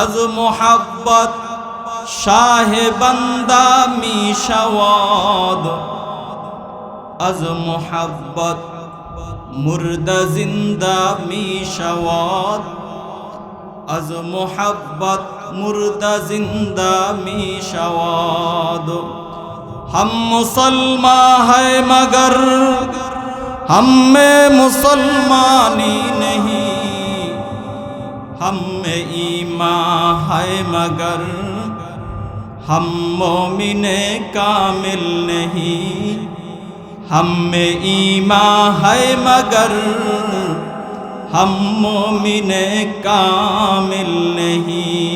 আজ মোহাব্বত সাহেবান্দা মিশাওয়াদ। আজ মোহাব্বত মুর্দা জিন্দা মিশাওয়াদ। আজ মোহাব্বত মুর্দা জিন্দা মিশাওয়াদ। ہم مسلمان ہے মগর ہم میں مسلمانی نہیں ہم ایماں ہے مگر ہم مومن کامل نہیں ہم ایماں ہے مگر ہم مومن کامل نہیں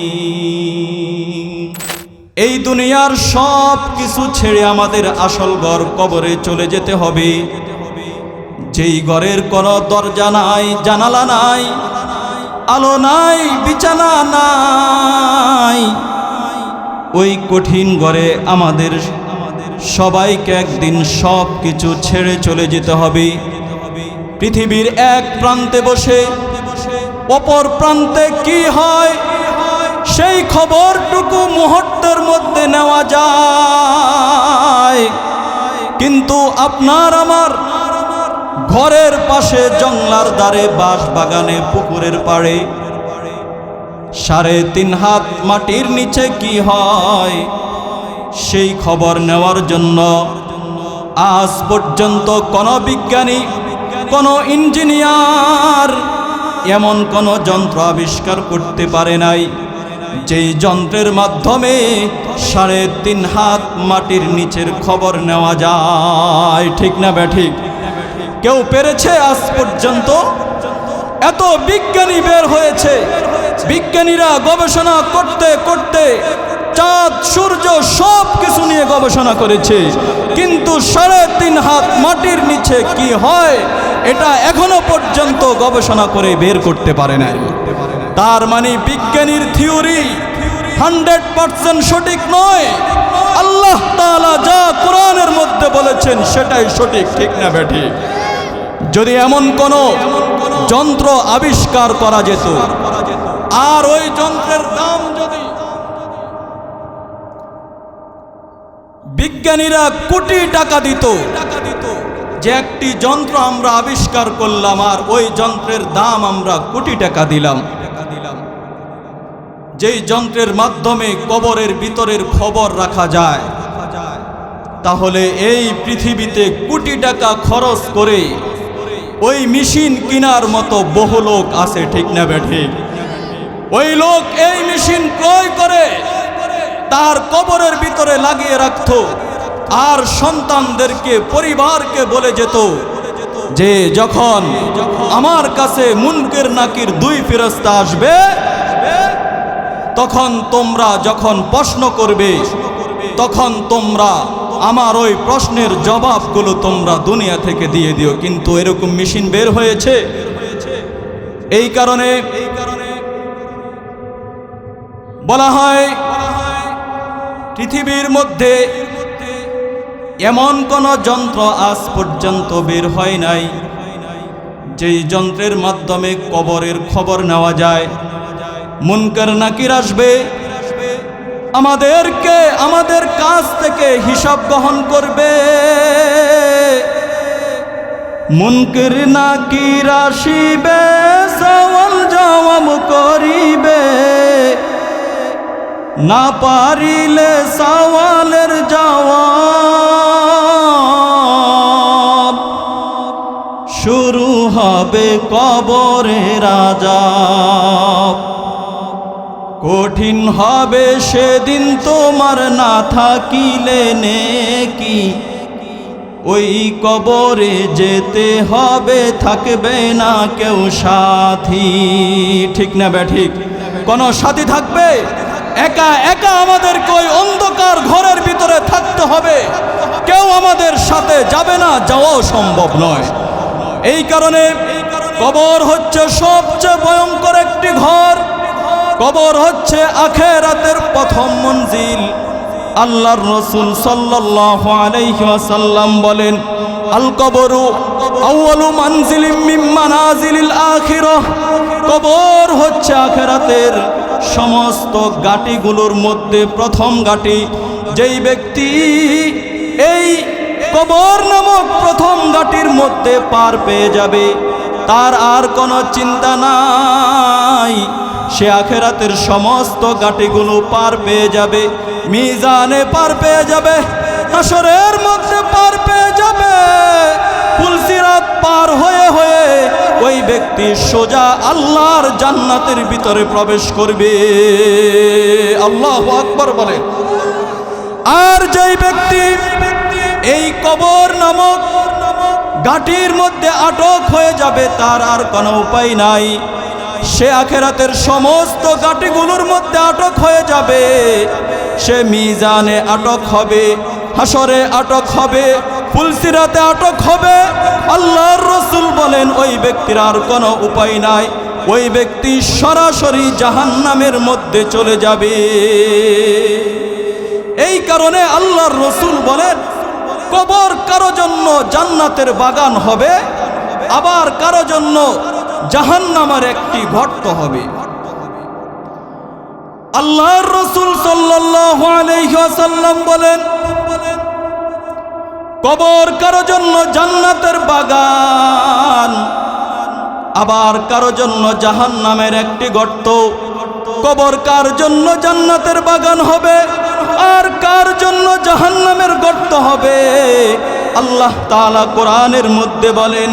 এই দুনিয়ার সব কিছু ছেড়ে আমাদের আসল ঘর কবরে চলে যেতে হবে যেই ঘরের কোনো দরজা নাই জানালা নাই আলো নাই, বিছানা নাই। ওই কঠিন ঘরে আমাদের সবাইকে একদিন সব কিছু ছেড়ে চলে যেতে হবে। পৃথিবীর এক প্রান্তে বসে, অপর প্রান্তে কি হয়, সেই খবরটুকু মুহূর্তের মধ্যে নেওয়া যায়। কিন্তু আপনার, আমার ঘরের পাশে জংলার দ্বারে বাঁশ বাগানে পুকুরের পাড়ে। সাড়ে তিন হাত মাটির নিচে কি হয়? সেই খবর নেওয়ার জন্য আজ পর্যন্ত কোনো বিজ্ঞানী, কোনো ইঞ্জিনিয়ার, এমন কোনো যন্ত্র আবিষ্কার করতে পারে নাই, যেই যন্ত্রের মাধ্যমে সাড়ে তিন হাত মাটির নিচের খবর নেওয়া যায়। ঠিক না ব্যাঠিক কেউ পেরেছে আজ পর্যন্ত? এত বিজ্ঞানী বের হয়েছে। বিজ্ঞানীরা গবেষণা করতে করতে চাঁদ, সূর্য সব কিছু নিয়ে গবেষণা করেছে। কিন্তু সাড়ে তিন হাত মাটির নিচে কি হয়, এটা এখনও পর্যন্ত গবেষণা করে বের করতে পারে না তার মানে বিজ্ঞানীর থিওরি হান্ড্রেড পার্সেন্ট সঠিক নয়। আল্লাহ তাআলা যা কোরআনের মধ্যে বলেছেন সেটাই সঠিক, ঠিক না বেঠিক? যদি এমন কোন যন্ত্র আবিষ্কার করা যেত, আর ওই যন্ত্রের দাম যদি বিজ্ঞানীরা কোটি টাকা দিত, যে একটি যন্ত্র আমরা আবিষ্কার করলাম আর ওই যন্ত্রের দাম আমরা কোটি টাকা দিলাম। যেই যন্ত্রের মাধ্যমে কবরের ভিতরের খবর রাখা যায়, তাহলে এই পৃথিবীতে কোটি টাকা খরচ করে ওই মেশিন কেনার মতো বহু লোক আছে, ঠিক না বেঠিক ওই লোক এই মেশিন ক্রয় করে তার কবরের ভিতরে লাগিয়ে রাখত আর সন্তানদেরকে, পরিবারকে বলে যেত যে যখন আমার কাছে মুনকের নাকির দুই ফেরস্তা আসবে, তখন তোমরা যখন প্রশ্ন করবে, তখন তোমরা আমার ওই প্রশ্নের জবাবগুলো তোমরা দুনিয়া থেকে দিয়ে দিও, কিন্তু এরকম মেশিন বের হয়েছে? এই কারণে বলা হয়, পৃথিবীর মধ্যে এমন কোন যন্ত্র আজ পর্যন্ত বের হয় নাই, যেই যন্ত্রের মাধ্যমে কবরের খবর নেওয়া যায়। মুনকার নাকির আসবে আমাদেরকে, আমাদের কাছ থেকে হিসাব গ্রহণ করবে। মুনকির নাকির আসিবে সওয়াল জবাব করিবে। না পারিলে সওয়ালের জবাব শুরু হবে কবরে রাজা কঠিন হবে সেদিন তোমার না থাকিলে নেকি? ওই কবরে যেতে হবে, থাকবে না কেউ সাথী। ঠিক না বে ব্যাঠিক কোনো সাথী থাকবে? একা একা আমাদেরকে ওই অন্ধকার ঘরের ভিতরে থাকতে হবে। কেউ আমাদের সাথে যাবে না, যাওয়াও সম্ভব নয়। এই কারণে কবর হচ্ছে সবচেয়ে ভয়ঙ্কর একটি ঘর। কবর হচ্ছে আখেরাতের প্রথম মঞ্জিল। আল্লাহর রসুল আলাইহি বলেন আল কবরু আউয়ালু মানজিলিম মিন মানাজিলিল কবর হচ্ছে আখেরাতের সমস্ত গাটিগুলোর মধ্যে প্রথম গাটি যেই ব্যক্তি এই কবর নামক প্রথম গাটির মধ্যে পার পেয়ে যাবে, তার আর কোনো চিন্তা নাই। সে আখেরাতের সমস্ত গাটিগুলো পার পেয়ে যাবে, মিজানে পার পেয়ে যাবে হাসরের মধ্যে পার পেয়ে যাবে। ফুলসিরাত পার হয়ে হয়ে ওই ব্যক্তি সোজা আল্লাহর জান্নাতের ভিতরে প্রবেশ করবে। আল্লাহ আকবর বলে। আর যেই ব্যক্তি এই কবর নামক গাটির মধ্যে আটক হয়ে যাবে, তার আর কোনো উপায় নাই। সে আখেরাতের সমস্ত গাটিগুলোর মধ্যে আটক হয়ে যাবে। সে মিজানে আটক হবে হাসরে আটক হবে, ফুলসিরাতে আটক হবে। আল্লাহর রসুল বলেন, ওই ব্যক্তির আর কোনো উপায় নাই। ওই ব্যক্তি সরাসরি জাহান্নামের মধ্যে চলে যাবে। এই কারণে আল্লাহর রসুল বলেন, কবর কারও জন্য জান্নাতের বাগান হবে, আবার কারও জন্য জাহান্নামের একটি গর্ত হবে। আল্লাহর রসুল আলাইহি বলেন, কবর কারও জন্য জান্নাতের বাগান, আবার কারও জন্য জাহান্নামের একটি গর্ত। কবর কার জন্য জান্নাতের বাগান হবে, আর কার জন্য জাহান্নামের গর্ত হবে? আল্লাহ তাআলা কোরআনের মধ্যে বলেন,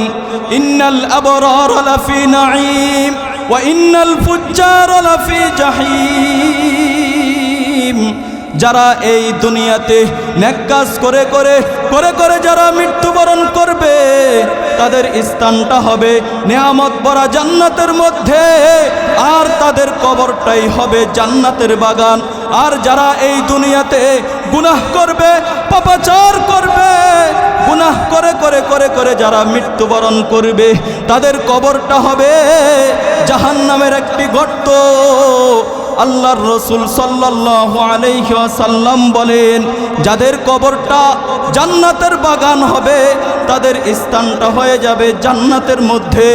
ইন্নাল আবরার লাফি নাঈম ওয়া ইন্নাল ফুজ্জার লাফি জাহিম। যারা এই দুনিয়াতে নেক কাজ করে করে করে করে যারা মৃত্যুবরণ করবে, তাদের স্থানটা হবে নেয়ামত ভরা জান্নাতের মধ্যে। আর তাদের কবরটাই হবে জান্নাতের বাগান। আর যারা এই দুনিয়াতে গুনাহ করবে, পাপাচার করবে গুনাহ করে করে করে করে যারা মৃত্যুবরণ করবে, তাদের কবরটা হবে জাহান্নামের একটি গর্ত। আল্লাহর রসুল সাল্লাল্লাহু বলেন, যাদের কবরটা জান্নাতের বাগান হবে, তাদের স্থানটা হয়ে যাবে জান্নাতের মধ্যে।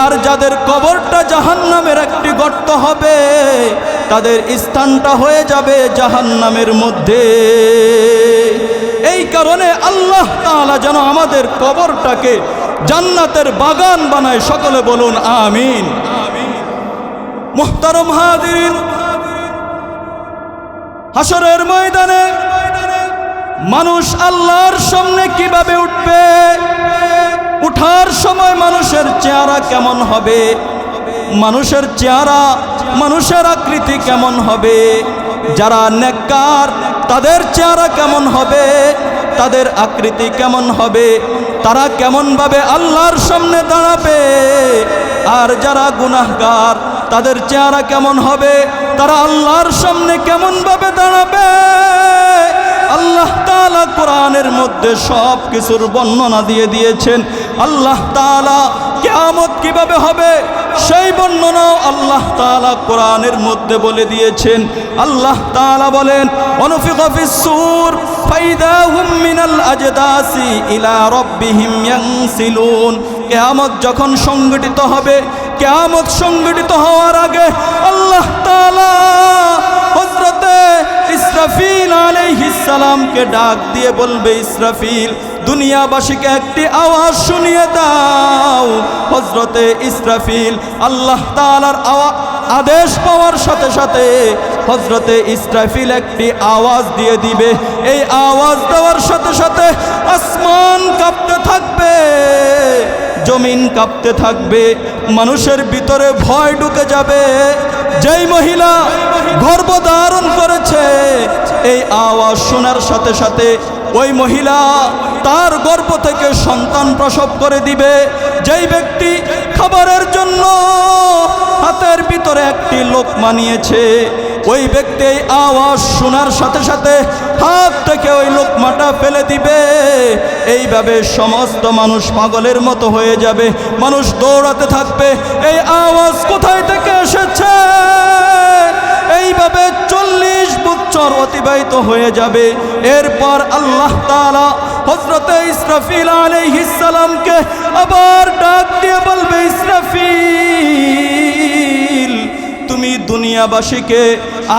আর যাদের কবরটা জাহান্নামের একটি গর্ত হবে, তাদের স্থানটা হয়ে যাবে জাহান্নামের মধ্যে। এই কারণে আল্লাহ তাআলা যেন আমাদের কবরটাকে জান্নাতের বাগান বানায়। সকলে বলুন, আমিন। মুহতারম হাসরের ময়দানে মানুষ আল্লাহর সামনে কীভাবে উঠবে? উঠার সময় মানুষের চেহারা কেমন হবে? মানুষের চেহারা, মানুষের আকৃতি কেমন হবে? যারা নেককার তাদের চেহারা কেমন হবে? তাদের আকৃতি কেমন হবে? তারা কেমনভাবে আল্লাহর সামনে দাঁড়াবে? আর যারা গুনাহগার, তাদের চেহারা কেমন হবে? তারা আল্লাহর সামনে কেমনভাবে দাঁড়াবে? আল্লাহ তাআলা কোরআনের মধ্যে সব কিছুর বর্ণনা দিয়ে দিয়েছেন। আল্লাহ তাআলা কিয়ামত কীভাবে হবে? সেই বর্ণনাও আল্লাহ তালা কোরআনের মধ্যে বলে দিয়েছেন। আল্লাহ তাআলা বলেন, অনুফিকা ফিস সূর ফাইদা আজদাসি কিয়ামত যখন সংগঠিত হবে, কিয়ামত সংগঠিত হওয়ার আগে আল্লাহ তালা হযরতে ইসরাফিল আলাইহিস সালামকে ডাক দিয়ে বলবে, ইসরাফিল, দুনিয়াবাসীকে একটি আওয়াজ শুনিয়ে দাও। হজরতে ইসরাফিল আল্লাহ তাআলার আওয়া আদেশ পাওয়ার সাথে সাথে হজরতে ইসরাফিল একটি আওয়াজ দিয়ে দিবে। এই আওয়াজ দেওয়ার সাথে সাথে আসমান কাঁপতে থাকবে, জমিন কাঁপতে থাকবে, মানুষের ভিতরে ভয় ঢুকে যাবে। যেই মহিলা গর্ভধারণ করেছে। এই আওয়াজ শোনার সাথে সাথে ওই মহিলা তার গর্ভ থেকে সন্তান প্রসব করে দিবে। যেই ব্যক্তি খাবারের জন্য হাতের ভিতরে একটি লোক মানিয়েছে, ওই ব্যক্তি এই আওয়াজ শোনার সাথে সাথে হাত থেকে ওই লোকমাটা ফেলে দিবে। এইভাবে সমস্ত মানুষ পাগলের মতো হয়ে যাবে, মানুষ দৌড়াতে থাকবে। এই আওয়াজ কোথায় থেকে এসেছে? এইভাবে চল্লিশ বছর অতিবাহিত হয়ে যাবে। এরপর আল্লাহ তাআলা হজরতে ইসরাফিল আলাইহিস সালামকে আবার ডাক দিয়ে বলবে, ইসরাফিল, তুমি দুনিয়াবাসীকে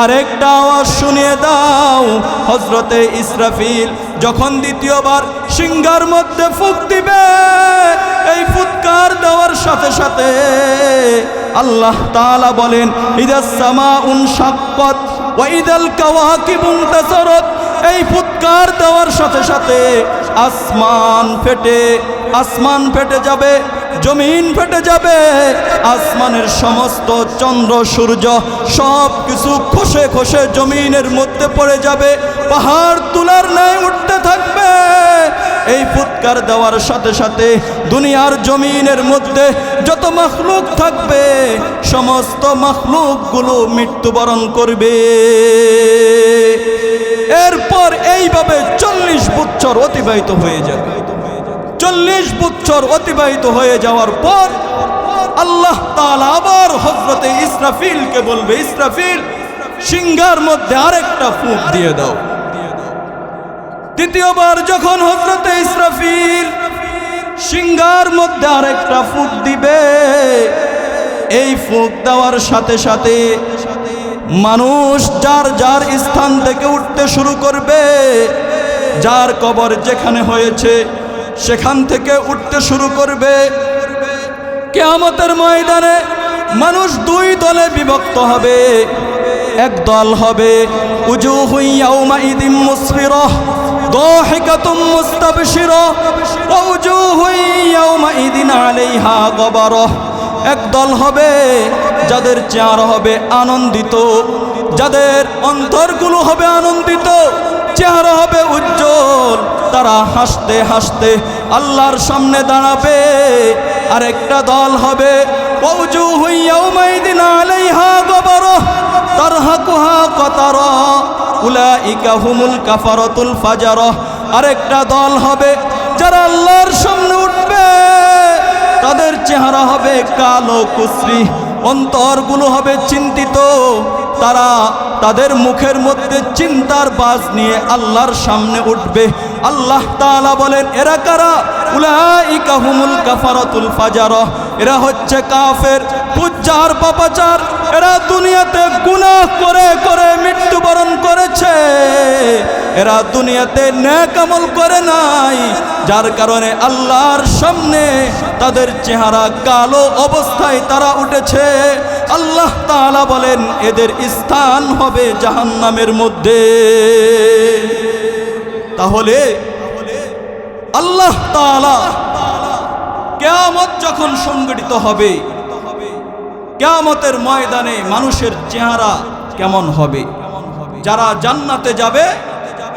আরেকটা আওয়াজ শুনিয়ে দাও। হজরতে ইসরাফিল যখন দ্বিতীয়বার সিংহার মধ্যে ফুক দিবে। এই ফুৎকার দেওয়ার সাথে সাথে আল্লাহ তালা বলেন ঈদের সামা উন শাক্কত ওয়া কাওয়াকি তাসারাত। এই ফুৎকার দেওয়ার সাথে সাথে আসমান ফেটে আসমান ফেটে যাবে। জমিন ফেটে যাবে, আসমানের সমস্ত চন্দ্র, সূর্য সব কিছু খসে খসে জমিনের মধ্যে পড়ে যাবে, পাহাড় তুলার ন্যায় উঠতে থাকবে। এই ফুৎকার দেওয়ার সাথে সাথে দুনিয়ার জমিনের মধ্যে যত মখলুক থাকবে, সমস্ত মখলুকগুলো মৃত্যুবরণ করবে। এরপর এইভাবে চল্লিশ বছর অতিবাহিত হয়ে যাবে। চল্লিশ বছর অতিবাহিত হয়ে যাওয়ার পর আল্লাহ আবার হজরতে ইসরাফিলকে বলবে, ইসরাফিল, সিংহার মধ্যে আরেকটা ফুঁক দিয়ে দাও। দ্বিতীয়বার যখন হজরতে ইসরাফিল সিংহার মধ্যে আরেকটা ফুঁক দিবে, এই ফুঁক দেওয়ার সাথে সাথে মানুষ যার যার স্থান থেকে উঠতে শুরু করবে, যার কবর যেখানে হয়েছে সেখান থেকে উঠতে শুরু করবে কেয়ামতের ময়দানে মানুষ দুই দলে বিভক্ত হবে এক দল হবে উজু হুইয়াউমা ইদিম মুসফিরহ ضاحكة مستبشرة ووجوه يومئذ عليها غبرة এক দল হবে যাদের চেহারা হবে আনন্দিত যাদের অন্তরগুলো হবে আনন্দিত চেহারা হবে উজ্জ্বল। তারা হাসতে হাসতে আল্লাহর সামনে দাঁড়াবে। আর একটা দল হবে কৌজু হইয়াও মাইদিন আলাইহা গবর তারহাকুহা কতার, উলাইকা হুমুল কাফারতুল ফাজার। আরেকটা দল হবে, যারা আল্লাহর সামনে উঠবে, তাদের চেহারা হবে কালো কুশ্রী অন্তরগুলো হবে চিন্তিত। তারা তাদের মুখের মধ্যে চিন্তার বাজ নিয়ে আল্লাহর সামনে উঠবে। আল্লাহ তালা বলেন, এরা কারা? উলাইকা হুমুল কাফারাতুল ফাজার। এরা হচ্ছে কাফের, পুজ্জার, পাপাচার এরা দুনিয়াতে গুনাহ করে করে, মৃত্যুবরণ করেছে। এরা দুনিয়াতে ন্যাকামল করে নাই, যার কারণে আল্লাহর সামনে তাদের চেহারা কালো অবস্থায় তারা উঠেছে। আল্লাহ তাআলা বলেন, এদের স্থান হবে জাহান্নামের মধ্যে। তাহলে আল্লাহ তাআলা কেয়ামত যখন সংগঠিত হবে কেয়ামতের ময়দানে মানুষের চেহারা কেমন হবে? যারা জান্নাতে যাবে,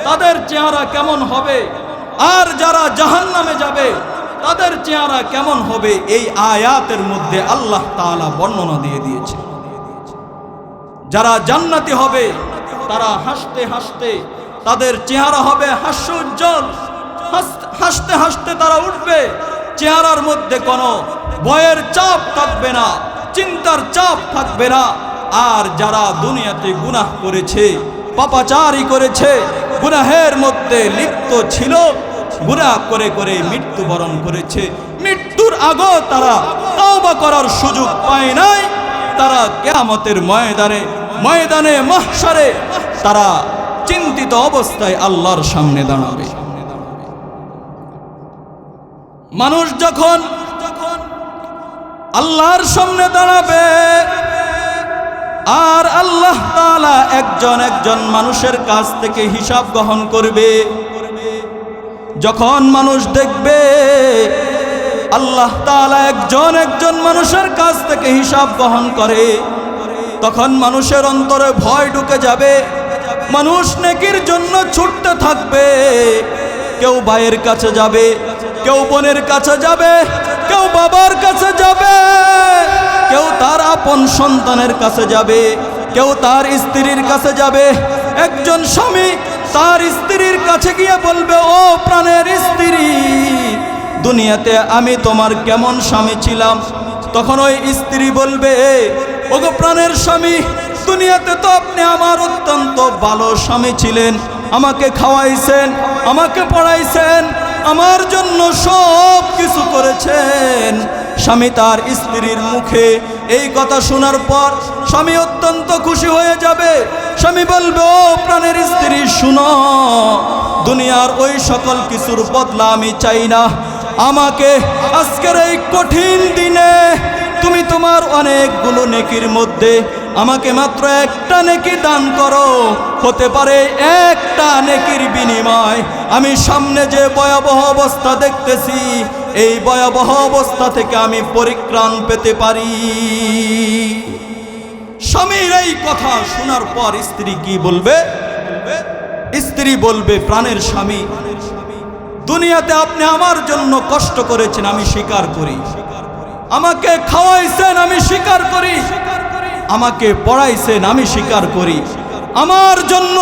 তাদের চেহারা কেমন হবে? আর যারা জাহান্নামে যাবে, তাদের চেহারা কেমন হবে? এই আয়াতের মধ্যে আল্লাহ তাআলা বর্ণনা দিয়ে দিয়েছে। যারা জান্নাতি হবে, তারা হাসতে হাসতে তাদের চেহারা হবে হাস্য উজ্জ্বল হাস- হাসতে হাসতে তারা উঠবে। চেহারার মধ্যে কোনো বয়ের চাপ থাকবে না। চিন্তার চাপ থাকবে না। আর যারা দুনিয়াতে গুনাহ করেছে, পাপাচারি করেছে, গুনাহের মধ্যে লিপ্ত ছিল, গুনাহ করে করে মৃত্যুবরণ করেছে, মৃত্যুর আগেও তারা তওবা করার সুযোগ পায় নাই। তারা কেয়ামতের ময়দানে ময়দানে মাহশারে, তারা চিন্তিত অবস্থায় আল্লাহর সামনে দাঁড়াবে। মানুষ যখন আল্লাহর সামনে দাঁড়াবে। আর আল্লাহ তাআলা একজন একজন মানুষের কাছ থেকে হিসাব গ্রহণ করবে। যখন মানুষ দেখবে, আল্লাহ তাআলা একজন একজন মানুষের কাছ থেকে হিসাব গ্রহণ করে, তখন মানুষের অন্তরে ভয় ঢুকে যাবে। মানুষ নেকির জন্য ছুটতে থাকবে। কেউ ভাইয়ের কাছে যাবে, কেউ বোনের কাছে যাবে কেউ বাবার কাছে যাবে, কেউ তার আপন সন্তানের কাছে যাবে, কেউ তার স্ত্রীর কাছে যাবে। একজন স্বামী তার স্ত্রীর কাছে গিয়ে বলবে, ও প্রাণের স্ত্রী, দুনিয়াতে আমি তোমার কেমন স্বামী ছিলাম? তখন ওই স্ত্রী বলবে, ওগো প্রাণের স্বামী, দুনিয়াতে তো আপনি আমার অত্যন্ত ভালো স্বামী ছিলেন। আমাকে খাওয়াইছেন, আমাকে পড়াইছেন আমার জন্য সব কিছু করেছেন। স্বামী তার স্ত্রীর মুখে এই কথা শোনার পর স্বামী অত্যন্ত খুশি হয়ে যাবে। স্বামী বলবে, ও প্রাণের স্ত্রী, শুনো, দুনিয়ার ওই সকল কিছুর বদলা আমি চাই না। আমাকে আজকের এই কঠিন দিনে তুমি তোমার অনেকগুলো নেকির মধ্যে আমাকে মাত্র একটা নেকি দান করো। হতে পারে একটা নেকির বিনিময়। আমি সামনে যে ভয়াবহ অবস্থা দেখতেছি, এই ভয়াবহ অবস্থা থেকে আমি পরিত্রাণ পেতে পারি। স্বামীর এই কথা শোনার পর স্ত্রী কি বলবে? স্ত্রী বলবে, প্রাণের স্বামী, দুনিয়াতে আপনি আমার জন্য কষ্ট করেছেন, আমি স্বীকার করি। আমাকে খাওয়াইছেন, আমি স্বীকার করি। আমাকে পড়াইছেন, আমি স্বীকার করি। আমার জন্য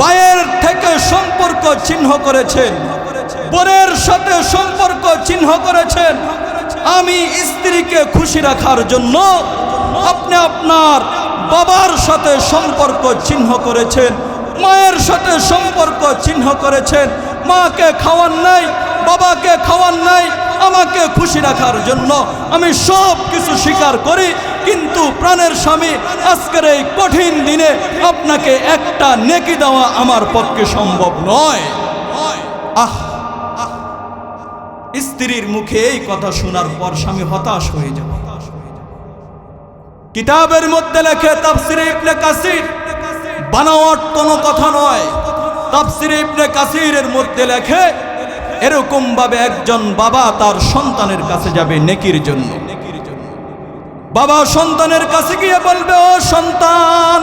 বায়ের থেকে সম্পর্ক চিহ্ন করেছেন বোনের সাথে সম্পর্ক চিহ্ন করেছেন। আমি স্ত্রীকে খুশি রাখার জন্য আপনি আপনার বাবার সাথে সম্পর্ক চিহ্ন করেছেন, মায়ের সাথে সম্পর্ক চিহ্ন করেছেন, মাকে খাওয়ান নাই বাবাকে খাওয়ান নাই, আমাকে খুশি রাখার জন্য আমি সব কিছু স্বীকার করি, কিন্তু প্রাণের স্বামী, আজকের এই কঠিন দিনে আপনাকে একটা নেকি দেওয়া আমার পক্ষে সম্ভব নয়। আহ। স্ত্রীর মুখে এই কথা শোনার পর স্বামী হতাশ হয়ে যাবে। কিতাবের মধ্যে লেখে, তাফসিরে ইবনে কাসির বানাওয়াট কোনো কথা নয়। তাফসিরে ইবনে কাসিরের মধ্যে লেখে এরকম ভাবে একজন বাবা তার সন্তানের কাছে যাবে নেকির জন্য। বাবা সন্তানের কাছে গিয়ে বলবে, ও সন্তান,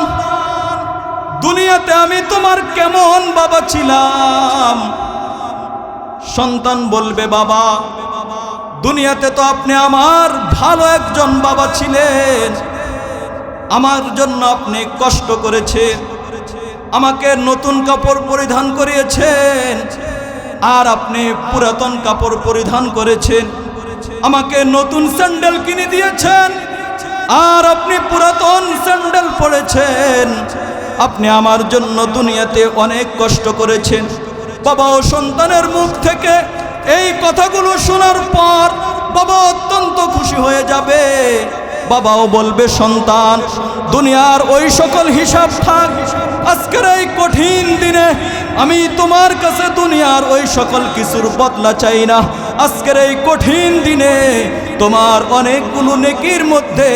দুনিয়াতে আমি তোমার কেমন বাবা ছিলাম? সন্তান বলবে, বাবা, দুনিয়াতে তো আপনি আমার ভালো একজন বাবা ছিলেন। আমার জন্য আপনি কষ্ট করেছেন, আমাকে নতুন কাপড় পরিধান করিয়েছেন। আর আপনি পুরাতন কাপড় পরিধান করেছেন। আমাকে নতুন স্যান্ডেল কিনে দিয়েছেন। আর আপনি পুরাতন স্যান্ডেল পরেছেন। আপনি আমার জন্য দুনিয়াতে অনেক কষ্ট করেছেন। বাবা ও সন্তানের মুখ থেকে এই কথাগুলো শোনার পর বাবা অত্যন্ত খুশি হয়ে যাবে। বাবাও বলবে, সন্তান, দুনিয়ার ওই সকল হিসাব থাক। আজকের এই কঠিন দিনে আমি তোমার কাছে দুনিয়ার ওই সকল কিছুর বদলা চাই না। আজকের এই কঠিন দিনে তোমার অনেকগুলো নেকির মধ্যে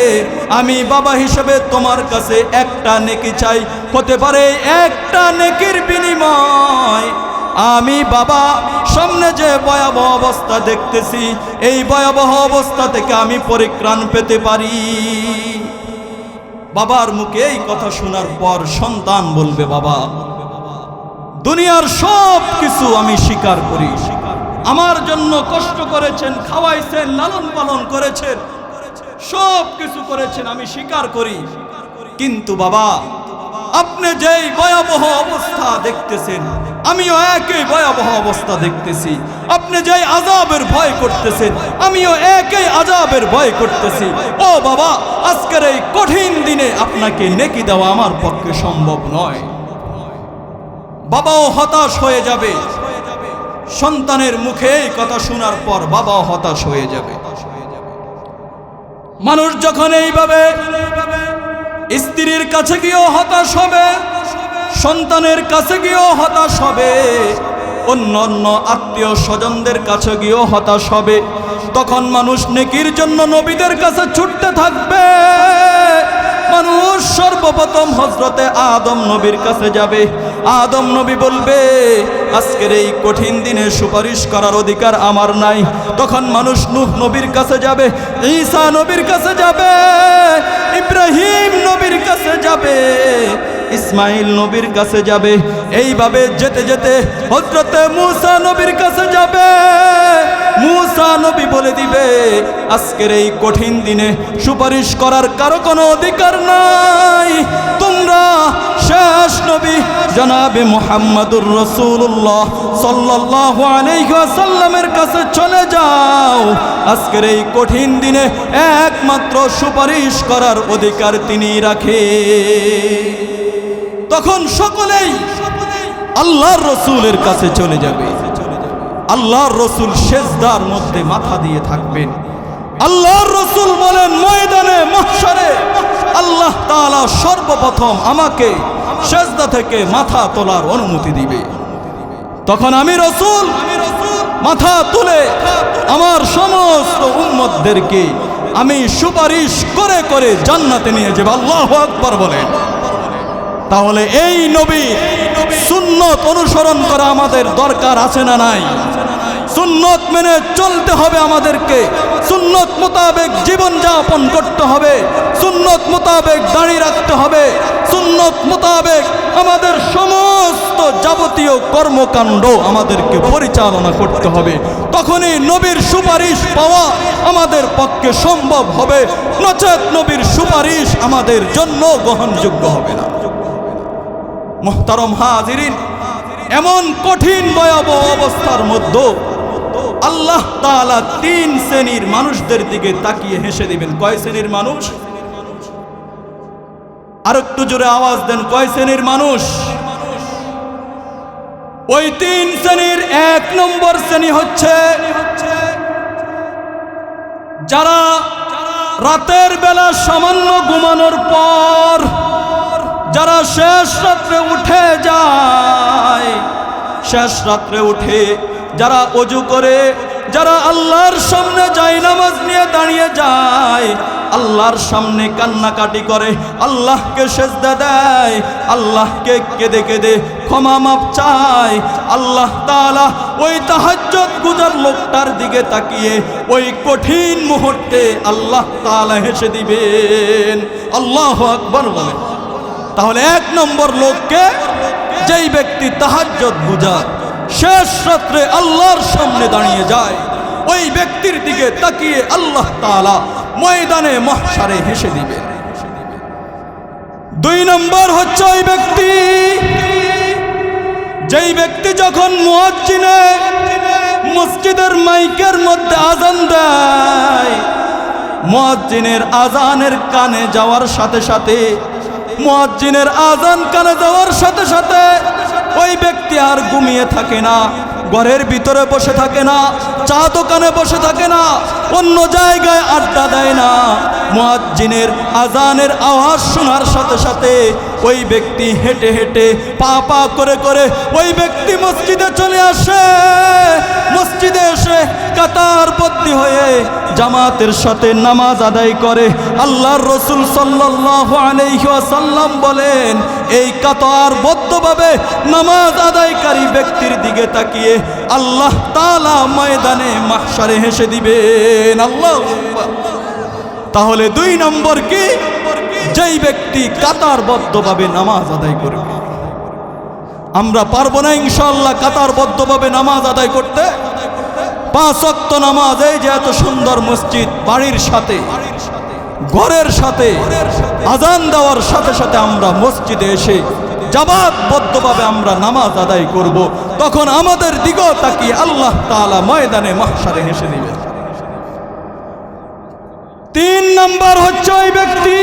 আমি বাবা হিসেবে তোমার কাছে একটা নেকি চাই। হতে পারে একটা নেকির বিনিময়। আমি বাবা, সামনে যে ভয়াবহ অবস্থা দেখতেছি, এই ভয়াবহ অবস্থা থেকে আমি পরিত্রাণ পেতে পারি। বাবার মুখে এই কথা শোনার পর সন্তান বলবে, বাবা, দুনিয়ার সব কিছু আমি স্বীকার করি। আমার জন্য কষ্ট করেছেন, খাওয়াইছেন, লালন পালন করেছেন, সব কিছু করেছেন, আমি স্বীকার করি। কিন্তু বাবা আপনি যেই ভয়াবহ অবস্থা দেখতেছেন, আমিও একই ভয়াবহ অবস্থা দেখতেছি। আপনি যেই আজাবের ভয় করতেছেন, আমিও একই আজাবের ভয় করতেছি। ও বাবা, আজকের এই কঠিন দিনে আপনাকে নেকি দেওয়া আমার পক্ষে সম্ভব নয়। বাবাও হতাশ হয়ে যাবে। সন্তানের মুখে এই কথা শোনার পর বাবাও হতাশ হয়ে যাবে। মানুষ যখন এইভাবে স্ত্রীর কাছে গিয়েও হতাশ হবে, সন্তানের কাছে গিয়েও হতাশ হবে, অন্য অন্য আত্মীয় স্বজনদের কাছে গিয়েও হতাশ হবে। তখন মানুষ নেকির জন্য নবীদের কাছে ছুটতে থাকবে। মানুষ সর্বপ্রথম হজরতে আদম নবীর কাছে যাবে। আদম নবী বলবে, আজকের এই কঠিন দিনে সুপারিশ করার অধিকার আমার নাই। তখন মানুষ নূহ নবীর কাছে যাবে, ঈসা নবীর কাছে যাবে, ইব্রাহিম নবীর কাছে যাবে, ইসমাইল নবীর কাছে যাবে। এইভাবে যেতে যেতে হজরতে মুসা নবীর কাছে যাবে। মুসা নবী বলে দিবে, আজকের এই কঠিন দিনে সুপারিশ করার কারও কোনো অধিকার নাই। তোমরা শেষ নবী জনাবে মোহাম্মদুর রসুল্লাহ সাল্লাহ আলাইসাল্লামের কাছে চলে যাও। আজকের এই কঠিন দিনে একমাত্র সুপারিশ করার অধিকার তিনি রাখে। তখন সকলেই আল্লাহর রসুলের কাছে চলে যাবে। আল্লাহর রসুল শেষদার মধ্যে মাথা দিয়ে থাকবেন। আল্লাহর রসুল বলেন, ময়দানে, মহশরে আল্লাহ তাআলা সর্বপ্রথম আমাকে সেজদা থেকে মাথা তোলার অনুমতি দিবে। তখন আমি রসুল, মাথা তুলে আমার সমস্ত উম্মতদেরকে আমি সুপারিশ করে করে জান্নাতে নিয়ে যাব। আল্লাহ আকবর বলেন। তাহলে এই নবী সুন্নত অনুসরণ করা আমাদের দরকার আছে না নাই? সুন্নত মেনে চলতে হবে আমাদেরকে। সুন্নত মোতাবেক জীবন যাপন করতে হবে। সুন্নত মোতাবেক দাঁড়িয়ে রাখতে হবে। সুন্নত মোতাবেক আমাদের সমস্ত যাবতীয় কর্মকাণ্ড আমাদেরকে পরিচালনা করতে হবে। তখনই নবীর সুপারিশ পাওয়া আমাদের পক্ষে সম্ভব হবে। নচেত নবীর সুপারিশ আমাদের জন্য গ্রহণযোগ্য হবে না। মোহতারম হাজিরিন, এমন কঠিন ভয়াবহ অবস্থার মধ্যে আল্লাহ তাআলা তিন শ্রেণির মানুষদের দিকে তাকিয়ে হেসে দিবেন। কয় শ্রেণির মানুষ? আর একটু জোরে আওয়াজ দেন, কয় শ্রেণির মানুষ? ওই তিন শ্রেণির এক নম্বর শ্রেণি হচ্ছে যারা রাতের বেলা সামান্য ঘুমানোর পর যারা শেষ রাত্রে উঠে যায়, শেষ রাত্রে উঠে যারা অজু করে, যারা আল্লাহর সামনে যায়, নামাজ নিয়ে দাঁড়িয়ে যায়, আল্লাহর সামনে কান্নাকাটি করে, আল্লাহকে সেজদা দেয়, আল্লাহকে কেঁদে কেঁদে ক্ষমা মাপ চায়, আল্লাহ তাআলা ওই তাহাজ্জত গুজার লোকটার দিকে তাকিয়ে ওই কঠিন মুহূর্তে আল্লাহ তাআলা হেসে দিবেন। আল্লাহ আকবর বলেন। তাহলে এক নম্বর লোককে যেই ব্যক্তি তাহাজ্জত বুঝার শেষ রাত্রে আল্লাহর সামনে দাঁড়িয়ে যায়। ওই ব্যক্তির দিকে তাকিয়ে আল্লাহ তাআলা ময়দানে মহসারে হেসে দিবেন দুই নম্বর হচ্ছে ওই ব্যক্তি, যেই ব্যক্তি যখন মুয়াজ্জিনে মসজিদের মাইকের মধ্যে আজান দেয়, মুয়াজ্জিনের আজানের কানে যাওয়ার সাথে সাথে মুয়াজ্জিনের আজান কানে যাওয়ার সাথে সাথে ওই ব্যক্তি আর ঘুমিয়ে থাকে না, ঘরের ভিতরে বসে থাকে না, চা দোকানে বসে থাকে না, অন্য জায়গায় আড্ডা দেয় না। মুয়াজ্জিনের আজানের আওয়াজ শোনার সাথে সাথে ওই ব্যক্তি হেঁটে হেঁটে পা পা করে করে ওই ব্যক্তি মসজিদে চলে আসে। মসজিদে এসে কাতার কাতারবদ্ধ হয়ে জামাতের সাথে নামাজ আদায় করে। আল্লাহর রসুল সাল্লাল্লাহু আলাইহি ওয়াসাল্লাম বলেন, এই কাতার বদ্ধভাবে নামাজ আদায়কারী ব্যক্তির দিকে তাকিয়ে আল্লাহ তালা ময়দানে মাহশারে হেসে দিবেন। আল্লাহ তাহলে দুই নম্বর কি? যেই ব্যক্তি কাতারবদ্ধভাবে নামাজ আদায় করবে, আমরা পারব না ইনশাল্লাহ কাতারবদ্ধভাবে নামাজ আদায় করতে। পাঁচ অক্ত নামাজ এই যে এত সুন্দর মসজিদ, বাড়ির সাথে, ঘরের সাথে, আজান দেওয়ার সাথে সাথে আমরা মসজিদে এসে জামাতবদ্ধভাবে আমরা নামাজ আদায় করব। তখন আমাদের দিকেও তাকিয়ে আল্লাহ তাআলা ময়দানে মাহশারে হেসে দিবেন। তিন নম্বর হচ্ছে ওই ব্যক্তি।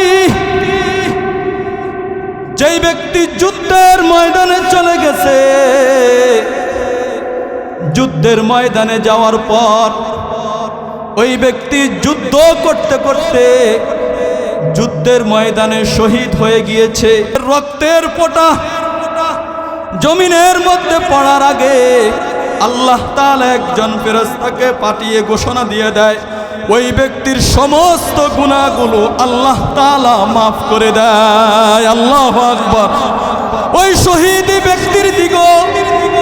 যেই ব্যক্তি যুদ্ধের ময়দানে চলে গেছে, যুদ্ধের ময়দানে যাওয়ার পর ওই ব্যক্তি যুদ্ধ করতে করতে যুদ্ধের ময়দানে শহীদ হয়ে গিয়েছে। রক্তের পোটা জমিনের মধ্যে পড়ার আগে আল্লাহ তাআলা একজন ফেরস্তাকে পাঠিয়ে ঘোষণা দিয়ে দেয় ওই ব্যক্তির সমস্ত গুণাগুলো আল্লাহ তালা মাফ করে দেয়। আল্লাহ আকবর। ওই শহীদ ব্যক্তির দিগো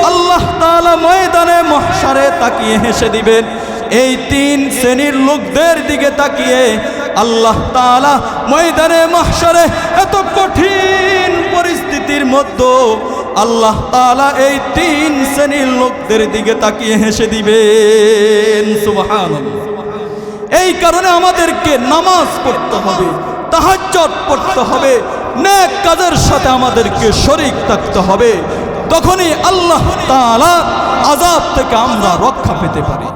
আল্লাহ তাআলা ময়দানে মহশারে তাকিয়ে হেসে দিবেন। এই তিন শ্রেণির লোকদের দিকে তাকিয়ে আল্লাহ তাআলা ময়দানে মহশারে এত কঠিন পরিস্থিতির মধ্যে আল্লাহ তাআলা এই তিন শ্রেণির লোকদের দিকে তাকিয়ে হেসে দিবেন। সুবহানাল্লাহ। এই কারণে আমাদেরকে নামাজ পড়তে হবে তাহাজ্জত পড়তে হবে, নেক কাজের সাথে আমাদেরকে শরিক থাকতে হবে। তখনই আল্লাহ তাআলা আজাব থেকে আমরা রক্ষা পেতে পারি।